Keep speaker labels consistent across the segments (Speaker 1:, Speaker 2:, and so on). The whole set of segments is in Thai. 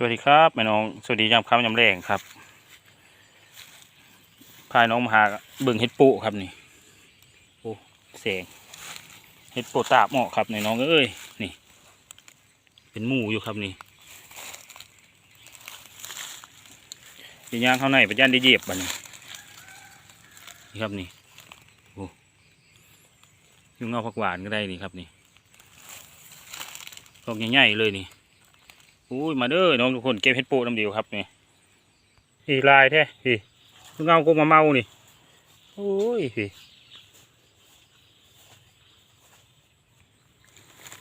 Speaker 1: สวัสดีครับแม่น้องสวัสดียามค่ำยามแรงครับพายน้องมาหาเบิ่งเห็ดปูครับนี่โอ้แสงเห็ดปูตาบเหมาะครับนี่น้องเอ้ยนี่ เป็นหมูอยู่ครับนี่ยีย่างเข้าในไปย่าได้เยีบบัดนี้นี่ครับนี่โอ้ยุ่งเงาผักหวานก็ได้นี่ครับนี่ดอกใหญ่ๆเลยนี่ อุ้ยมาเด้อน้องทุกคนเก็บเห็ดปะน้ำเดียวครับนี่พี่ลายแท้พี่เงาก็มาเมานี่โอ้ยพี่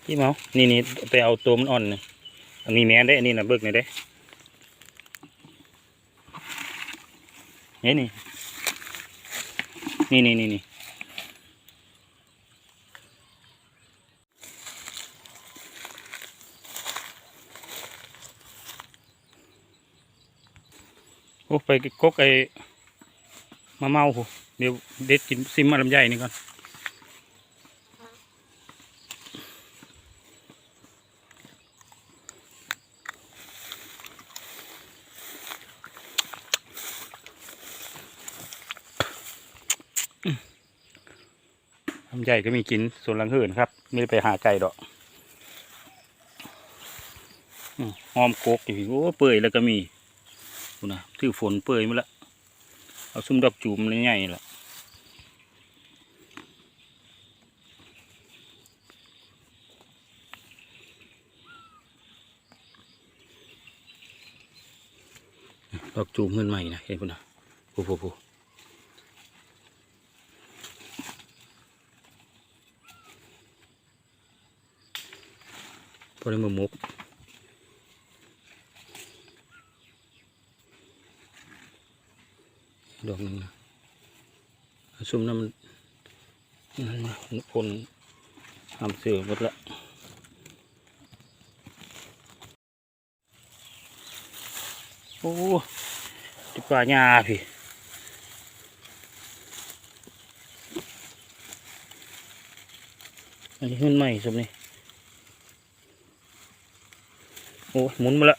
Speaker 1: พี่เมา นี่นี่ไปเอาตัวมันอ่อนนี่อันนี้แม่นได้อันนี้นะเบิกหน่อยได้เฮ้ยนี่นี่นี่นี่นี่ โอ้ไปกกไอ้มาเมาโหเดี๋ยวเด็ดกินซิมมาลำไยนี่ก่อนลำไยก็มีกินส่วนหลังเหินครับ ไม่ได้ไปหาไก่ดอกหอมกกอยู่โอ้เปื่อยแล้วก็มี ดูนะถือฝนเปื่อยมาแล้วเอาซุ่มดอกจูมเลยใหญ่ละดอกจูมเงินใหม่นะเห็นปุ่นะผู้ผู้ผู้พอได้มือมุก ดอกนึงนะซุ่มน้ำนั่นคนทำเสือหมดละโอ้ติป่าหญ้าพี่อันนี้ขึ้นใหม่สมนี่โอ้หมุนมาละ